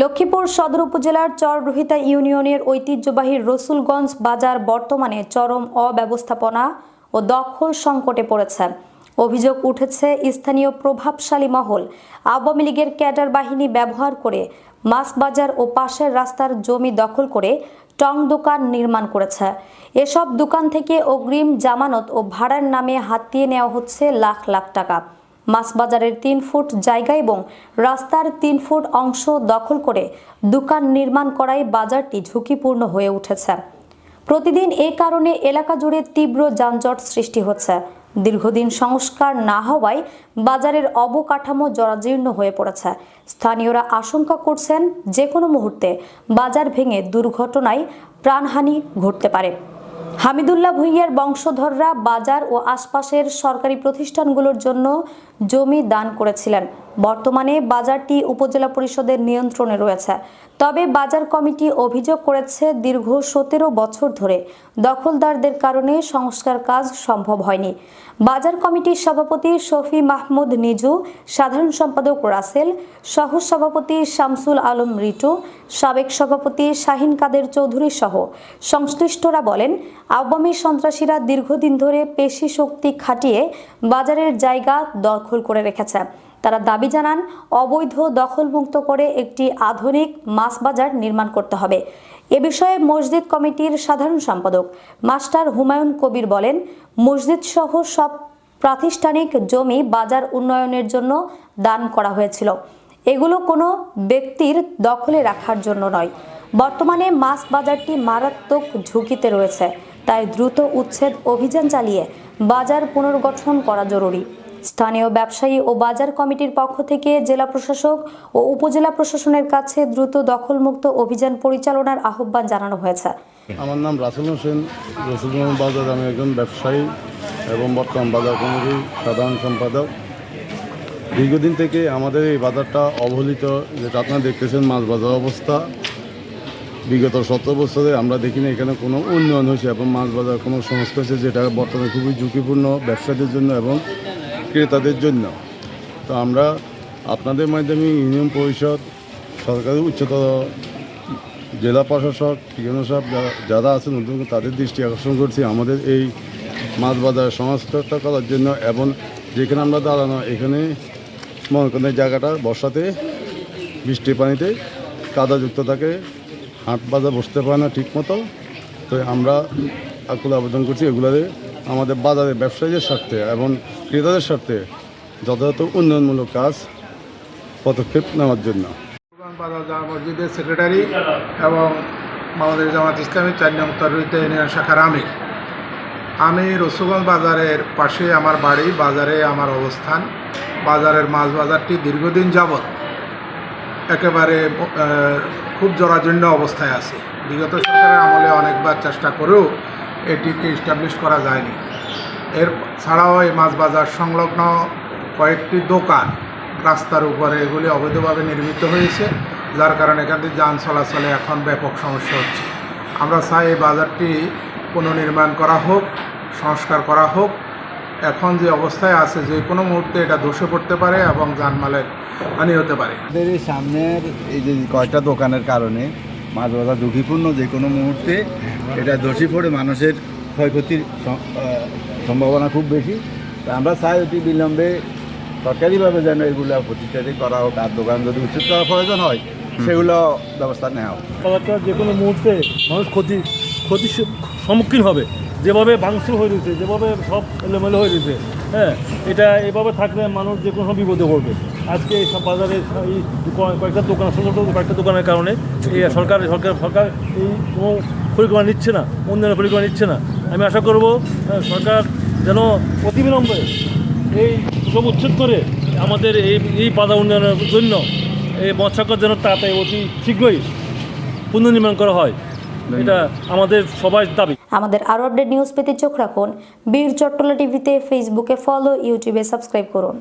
লক্ষ্মীপুর সদর উপজেলার চররোহিতা ইউনিয়নের ঐতিহ্যবাহী রসুলগঞ্জ বাজার বর্তমানে চরম অব্যবস্থাপনা ও দখল সংকটে পড়েছে। অভিযোগ উঠেছে, স্থানীয় প্রভাবশালী মহল আওয়ামী লীগের ক্যাডার বাহিনী ব্যবহার করে মাছ বাজার ও পাশের রাস্তার জমি দখল করে টং দোকান নির্মাণ করেছে। এসব দোকান থেকে অগ্রিম জামানত ও ভাড়ার নামে হাতিয়ে নেওয়া হচ্ছে লাখ লাখ টাকা। মাছ বাজারের তিন ফুট জায়গা এবং রাস্তার তিন ফুট অংশ দখল করে দোকান নির্মাণ করায় বাজারটি ঝুঁকিপূর্ণ হয়ে উঠেছে। প্রতিদিন এ কারণে এলাকা জুড়ে তীব্র যানজট সৃষ্টি হচ্ছে। দীর্ঘদিন সংস্কার না হওয়ায় বাজারের অবকাঠামো জরাজীর্ণ হয়ে পড়েছে। স্থানীয়রা আশঙ্কা করছেন যে কোনো মুহূর্তে বাজার ভেঙে দুর্ঘটনায় প্রাণহানি ঘটতে পারে। হামিদুল্লাহ ভুইয়ার বংশধররা বাজার ও আশপাশের সরকারি প্রতিষ্ঠানগুলোর জন্য জমি দান করেছিলেন। বর্তমানে বাজারটি উপজেলা পরিষদের নিয়ন্ত্রণে রয়েছে। তবে বাজার কমিটি অভিযোগ করেছে, দীর্ঘ সতেরো বছর ধরে দখলদারদের কারণে সংস্কার কাজ সম্ভব হয়নি। বাজার কমিটির সভাপতি শফি মাহমুদ নিজু, সাধারণ সম্পাদক রাসেল সহ সভাপতি শামসুল আলম রিটু, সাবেক সভাপতি শাহিন কাদের চৌধুরী সহ সংশ্লিষ্টরা বলেন আওয়ামী সন্ত্রাসীরা দীর্ঘদিন ধরে পেশি শক্তি খাটিয়ে বাজারের জায়গা দখল করে রেখেছে। তারা দাবি জানান, অবৈধ দখলমুক্ত করে একটি আধুনিক মাছ বাজার নির্মাণ করতে হবে। এ বিষয়ে মসজিদ কমিটির সাধারণ সম্পাদক মাস্টার হুমায়ুন কবির বলেন, মসজিদ সহ সব প্রাতিষ্ঠানিক জমি বাজার উন্নয়নের জন্য দান করা হয়েছিল। এগুলো কোনো ব্যক্তির দখলে রাখার জন্য নয়। বর্তমানে মাছ বাজারটি মারাত্মক ঝুঁকিতে রয়েছে। তাই দ্রুত উচ্ছেদ অভিযান চালিয়ে বাজার পুনর্গঠন করা জরুরি। স্থানীয় ব্যবসায়ী ও বাজার কমিটির পক্ষ থেকে জেলা প্রশাসক ও উপজেলা প্রশাসনের কাছে দ্রুত দখলমুক্ত অভিযান পরিচালনার আহ্বান জানানো হয়েছে। আমার নাম রাসেল হোসেন। রসুলগঞ্জ বাজার, আমি একজন ব্যবসায়ী এবং বর্তমান বাজার কমিটির সাধারণ সম্পাদক। দীর্ঘদিন থেকে আমাদের এই বাজারটা অবহেলিত, যেটা আপনারা দেখতেছেন মাছ বাজার অবস্থা। বিগত সতেরো বছরে আমরা দেখিনি এখানে কোনো উন্নয়ন হয়েছে এবং মাছ বাজার কোনো সংস্কার হয়েছে যেটা বর্তমানে খুবই ঝুঁকিপূর্ণ ব্যবসায়ীদের জন্য এবং ক্রেতাদের জন্য। তো আমরা আপনাদের মাধ্যমে ইউনিয়ন পরিষদ, সরকারি উচ্চতর জেলা প্রশাসক টিকানো সাহেব যারা- আছেন নতুন তাদের দৃষ্টি আকর্ষণ করছি আমাদের এই মাছ বাজার সংস্কারটা করার জন্য এবং যেখানে আমরা দাঁড়ানো, এখানে মনে করেন জায়গাটা বর্ষাতে বৃষ্টির পানিতে কাদাযুক্ত থাকে। হাট বাজার বসতে পারে না ঠিক মতো তো আমরা আকুল আবেদন করছি এগুলোতে আমাদের বাজারে ব্যবসায়ীদের স্বার্থে এবং ক্রেতাদের স্বার্থে যথাযথ উন্নয়নমূলক কাজ, পদক্ষেপ নেওয়ার জন্য। মসজিদের সেক্রেটারি এবং বাংলাদেশ জামাত ইসলামী চার নং তরবিতে ইউনিয়ন শাখার আমির। আমি রসুগঞ্জ বাজারের পাশে আমার বাড়ি, বাজারে আমার অবস্থান। বাজারের মাছ বাজারটি দীর্ঘদিন যাবৎ একেবারে খুব জরাজীর্ণ অবস্থায় আছে। বিগত সরকারের আমলে অনেকবার চেষ্টা করেও এটিকে ইস্টাবলিশ করা যায়নি। এর ছাড়াও এই মাছ বাজার সংলগ্ন কয়েকটি দোকান রাস্তার উপরে এগুলি অবৈধভাবে নির্মিত হয়েছে, যার কারণে এখান থেকে যান চলাচলে এখন ব্যাপক সমস্যা হচ্ছে। আমরা চাই এই বাজারটি পুনর্নির্মাণ করা হোক, সংস্কার করা হোক। এখন যে অবস্থায় আছে, যে কোনো মুহূর্তে এটা ধসে পড়তে পারে এবং যানমালের হানি হতে পারে। আমাদের এই সামনের এই যে কয়েকটা দোকানের কারণে মাছ বাজার ঝুঁকিপূর্ণ যে কোনো মুহূর্তে এটা ধসি পড়ে মানুষের ক্ষয়ক্ষতির সম্ভাবনা খুব বেশি। তা আমরা চাই অতি বিলম্বে সরকারিভাবে যেন এগুলো প্রতিষ্ঠাটি করা হোক আর দোকান যদি উচিত করা প্রয়োজন হয় সেগুলো ব্যবস্থা নেওয়া হোক। যে কোনো মুহূর্তে মানুষ ক্ষতি ক্ষতির সম্মুখীন হবে। যেভাবে ভাঙচুর হয়ে রয়েছে যেভাবে সব এলোমেলো হয়ে রয়েছে হ্যাঁ এটা এভাবে থাকলে মানুষ যে কোনো বিপদে পড়বে। আজকে এই সব বাজারে এই কয়েকটা দোকান ছোটো ছোটো কয়েকটা দোকানের কারণে এই সরকার সরকার সরকার এই কোনো পরিকল্পনা নিচ্ছে না উন্নয়নের পরিকল্পনা নিচ্ছে না। আমি আশা করব সরকার যেন অতিবিলম্বে এই সব উচ্ছেদ করে আমাদের এই এই বাজার উন্নয়নের জন্য এই মৎস্যকর যেন তাড়াতাড়ি অতি শীঘ্রই পুনর্নির্মাণ করা হয়। এটা আমাদের সবাই দাবি। আমাদের আরও আপডেট নিউজ পেতে চোখ রাখুন। বীর চট্টলা টিভিতে ফেসবুকে ফলো ইউটিউবে সাবস্ক্রাইব করুন।